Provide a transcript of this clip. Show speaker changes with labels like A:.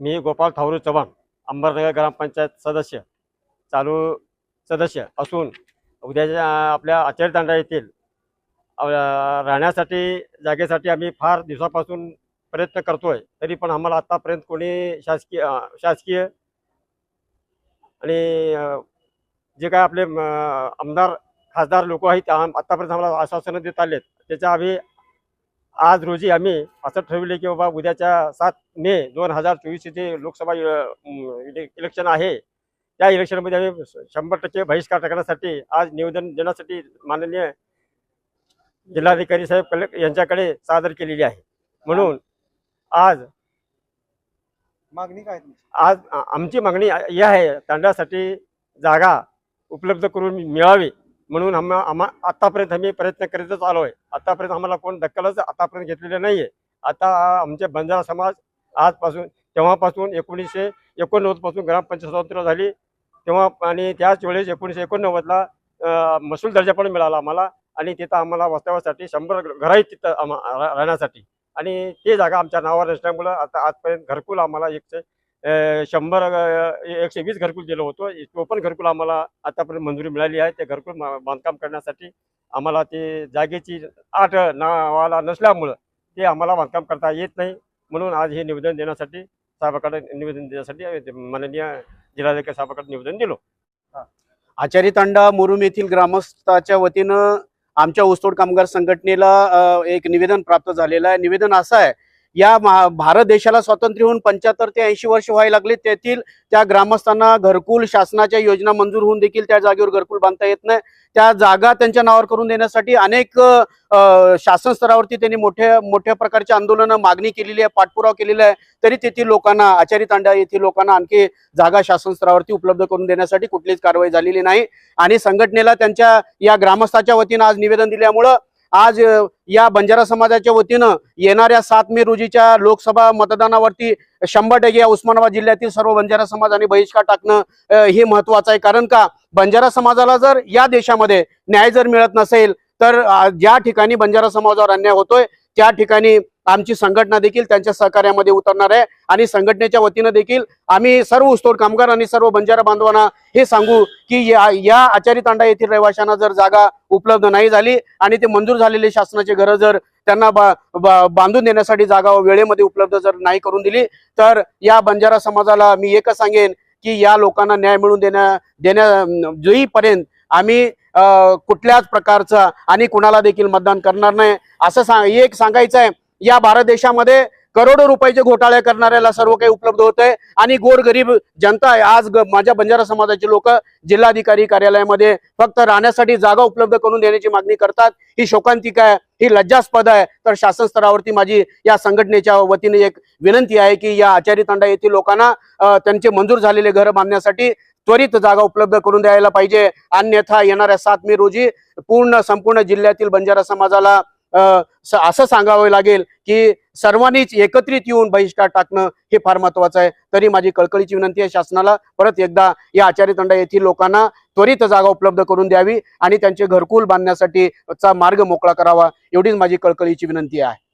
A: मी गोपाल थावरू चव्हाण अंबरनगर ग्रामपंचायत सदस्य चालू सदस्य असून उद्याच्या आपल्या आचारदांडा येथील राहण्यासाठी जागेसाठी आम्ही फार दिवसापासून प्रयत्न करतोय. तरी पण आम्हाला आत्तापर्यंत कोणी शासकीय शासकीय आणि जे काय आपले आमदार खासदार लोक आहेत आम- आतापर्यंत आम्हाला आश्वासनं देत आलेत. त्याच्या आम्ही आज रोजी आम्ही असं ठरवले की बाबा उद्याच्या सात मे दोन हजार चोवीस जे लोकसभा इलेक्शन आहे त्या इलेक्शनमध्ये आम्ही शंभर टक्के बहिष्कार टाकण्यासाठी आज निवेदन देण्यासाठी माननीय जिल्हाधिकारी साहेब कलेक्ट यांच्याकडे सादर केलेली आहे. म्हणून आज
B: मागणी काय
A: आज आमची मागणी ही आहे तांड्यासाठी जागा उपलब्ध करून मिळावी. म्हणून आम्हा आम्हा आतापर्यंत आम्ही प्रयत्न करीतच आलो आहे. आतापर्यंत आम्हाला कोण दक्कलच आतापर्यंत घेतलेलं नाही आहे आता आमचे बंजारा समाज आजपासून तेव्हापासून एकोणीसशे एकोणनव्वदपासून ग्रामपंचायत स्वतंत्र झाली. तेव्हा आणि त्याच वेळेस एकोणीसशे एकोणनव्वदला महसूल दर्जा पण मिळाला आम्हाला. आणि तिथं आम्हाला वास्तव्यासाठी शंभर घरं आहेत तिथं आम्हा राहण्यासाठी. आणि ते जागा आमच्या नावावर असल्यामुळं आता आजपर्यंत घरकुल आम्हाला एकशे शंभर एकशे वीस घरकुल दिलं होतं. तो पण घरकुल आम्हाला आतापर्यंत मंजुरी मिळाली आहे. ते घरकुल बांधकाम करण्यासाठी आम्हाला ते जागेची आठ नावाला नसल्यामुळं ते आम्हाला बांधकाम करता येत नाही. म्हणून आज हे निवेदन देण्यासाठी साहेबाकडे निवेदन देण्यासाठी माननीय जिल्हाधिकारी साहेबाकडे निवेदन दिलो.
C: आचारी तांडा मुरुम येथील ग्रामस्थाच्या वतीनं आमच्या ऊसतोड कामगार संघटनेला एक निवेदन प्राप्त झालेलं आहे. निवेदन असं आहे या भारत देशाला स्वातंत्र्य होऊन पंच्याहत्तर ते ऐंशी वर्ष व्हायला लागले. तेथील त्या ग्रामस्थांना घरकुल शासनाच्या योजना मंजूर होऊन देखील त्या जागेवर घरकुल बांधता येत नाही. त्या जागा त्यांच्या नावावर करून देण्यासाठी अनेक शासन स्तरावरती त्यांनी मोठ्या मोठ्या प्रकारची आंदोलनं मागणी केलेली आहे पाठपुरावा केलेला आहे. तरी तेथील लोकांना आचारी तांडा येथील लोकांना आणखी जागा शासन स्तरावरती उपलब्ध करून देण्यासाठी कुठलीच कारवाई झालेली नाही. आणि संघटनेला त्यांच्या या ग्रामस्थाच्या वतीनं आज निवेदन दिल्यामुळं आज या बंजारा समाजाच्या वतीनं येणाऱ्या सात मे रोजीच्या लोकसभा मतदानावरती शंभर टक्के या उस्मानाबाद जिल्ह्यातील सर्व बंजारा समाजाने बहिष्कार टाकणं हे महत्वाचं आहे. कारण का बंजारा समाजाला जर या देशामध्ये न्याय जर मिळत नसेल तर ज्या ठिकाणी बंजारा समाजावर अन्याय होतोय त्या ठिकाणी आमची संघटना देखील त्यांच्या सहकार्यामध्ये उतरणार आहे. आणि संघटनेच्या वतीनं देखील आम्ही सर्व ऊसतोड कामगार आणि सर्व बंजारा बांधवांना हे सांगू की या या आचारी तांडा येथील रहिवाशांना जर जागा उपलब्ध नाही झाली आणि ते मंजूर झालेले शासनाचे घरं जर त्यांना बा- बा- बांधून देण्यासाठी जागा वेळेमध्ये उपलब्ध जर नाही करून दिली तर या बंजारा समाजाला मी एकच सांगेन की या लोकांना न्याय मिळवून देण्या देण्या जोईपर्यंत आम्ही कुठल्याच प्रकारचा आणि कुणाला देखील मतदान करणार नाही. असं सांग एक सांगायचं आहे या भारत देशामध्ये करोडो रुपयाचे घोटाळे करणाऱ्याला सर्व काही उपलब्ध होत आहे आणि गोरगरीब जनता आहे. आज माझ्या बंजारा समाजाचे लोक जिल्हाधिकारी कार्यालयामध्ये फक्त राहण्यासाठी जागा उपलब्ध करून देण्याची मागणी करतात. ही शोकांतिका आहे ही लज्जास्पद आहे. तर शासन स्तरावरती माझी या संघटनेच्या वतीने एक विनंती आहे की या आचारी तांडा येथील लोकांना त्यांचे मंजूर झालेले घर बांधण्यासाठी त्वरित जागा उपलब्ध करून द्यायला पाहिजे. अन्यथा येणाऱ्या सात मे रोजी पूर्ण संपूर्ण जिल्ह्यातील बंजारा समाजाला असं सांगावं लागेल की सर्वांनीच एकत्रित येऊन बहिष्कार टाकणं हे फार महत्वाचं आहे. तरी माझी कळकळीची विनंती आहे शासनाला परत एकदा या आचार्य तंडा येथील लोकांना त्वरित जागा उपलब्ध करून द्यावी आणि त्यांचे घरकुल बांधण्यासाठी चा मार्ग मोकळा करावा. एवढीच माझी कळकळीची विनंती आहे.